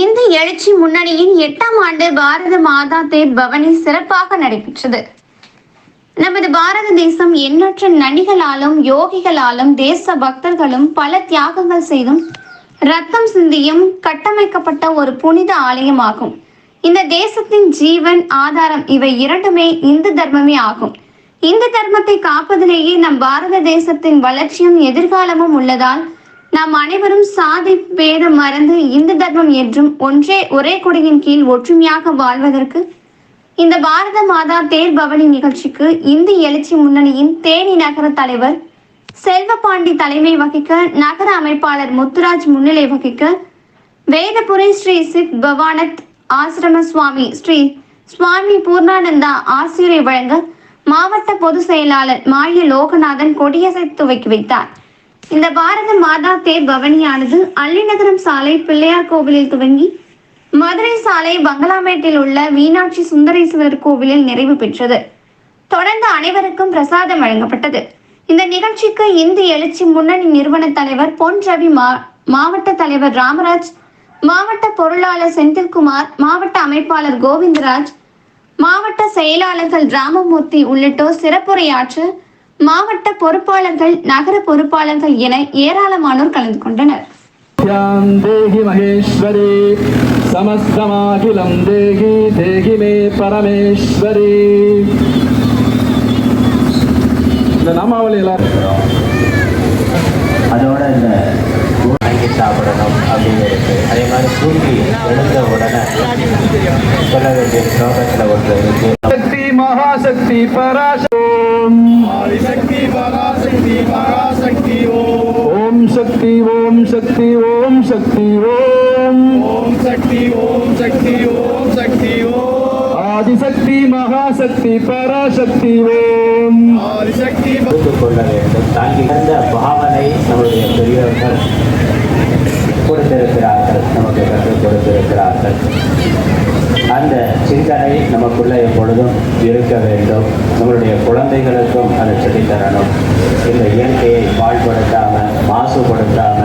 இந்து எழுச்சி முன்னணியின் எட்டாம் ஆண்டு பாரத மாதா தேர் பவனி சிறப்பாக நடைபெற்றது. நமது பாரத தேசம் எண்ணற்ற நடிகளாலும் யோகிகளாலும் தேச பக்தர்களும் பல தியாகங்கள் செய்தும் ரத்தம் சிந்தியும் கட்டமைக்கப்பட்ட ஒரு புனித ஆலயமாகும். இந்த தேசத்தின் ஜீவன் ஆதாரம் இவை இரண்டுமே இந்து தர்மமே ஆகும். இந்து தர்மத்தை காப்பதிலேயே நம் பாரத தேசத்தின் வளர்ச்சியும் எதிர்காலமும் உள்ளதால் நாம் அனைவரும் சாதி பேதம் மறந்து இந்து தர்மம் என்றும் ஒன்றே ஒரே கொடியின் கீழ் ஒற்றுமையாக வாழ்வதற்கு இந்த பாரத மாதா தேர் பவனி நிகழ்ச்சிக்கு இந்து எழுச்சி முன்னணியின் தேனி நகர தலைவர் செல்வபாண்டி தலைமை வகிக்க நகர அமைப்பாளர் முத்துராஜ் முன்னிலை வகிக்க வேதபுரி ஸ்ரீ சித் பவானத் ஆசிரம சுவாமி ஸ்ரீ சுவாமி பூர்ணானந்தா ஆசிரியரை வழங்க மாவட்ட பொதுச் செயலாளர் மாய லோகநாதன் கொடியசை துவக்கி வைத்தார். இந்த பாரத மாதா தேர் பவனியானது அள்ளிநகரம் சாலை பிள்ளையார் கோவிலில் துவங்கி மதுரை சாலை பங்களாமேட்டில் உள்ள மீனாட்சி சுந்தரேஸ்வரர் கோவிலில் நிறைவு பெற்றது. தொடர்ந்து அனைவருக்கும் பிரசாதம் வழங்கப்பட்டது. இந்த நிகழ்ச்சிக்கு இந்து எழுச்சி முன்னணி நிறுவன தலைவர் பொன் ரவி மா- மாவட்ட தலைவர் ராமராஜ் மாவட்ட பொருளாளர் செந்தில்குமார் மாவட்ட அமைப்பாளர் கோவிந்தராஜ் மாவட்ட செயலாளர்கள் ராமமூர்த்தி உள்ளிட்டோர் சிறப்புரையாற்ற மாவட்ட பொறுப்பாளர்கள் நகர பொறுப்பாளர்கள் என ஏராளமானோர் கலந்து கொண்டனர். சமஸ்தமாகிலம் தேகி தேகி மே பரமேஸ்வரி. இந்த நாமாவளி எல்லாரும். அதோட இந்த வாங்கி சாப்பிடணும் அப்படிங்கிறது அதே மாதிரி தூக்கி எழுந்த உடனே சொல்ல வேண்டிய ஸ்லோகத்தில் ஒன்று இருக்கு. சக்தி மகாசக்தி பராசக்தி. ஓம் ஓம் சக்தி ஓம் சக்தி ஓம் சக்தி ஓம் ஓம் சக்தி ஓம் சக்தி ஓம் சக்தி ஓம் ஆதிசக்தி மகாசக்தி பராசக்தி ஓம் ஆதிசக்தி கொள்ள வேண்டும். தாங்கி பாவனை நம்முடைய பெரியவர்கள் இருக்கிறார் அந்த சிந்தனை நமக்குள்ள எப்பொழுதும் இருக்க வேண்டும். நம்மளுடைய குழந்தைகளுக்கும் அதை சொல்லித்தரணும். இந்த இயற்கையை பாழ்படுத்தாமல் மாசுபடுத்தாம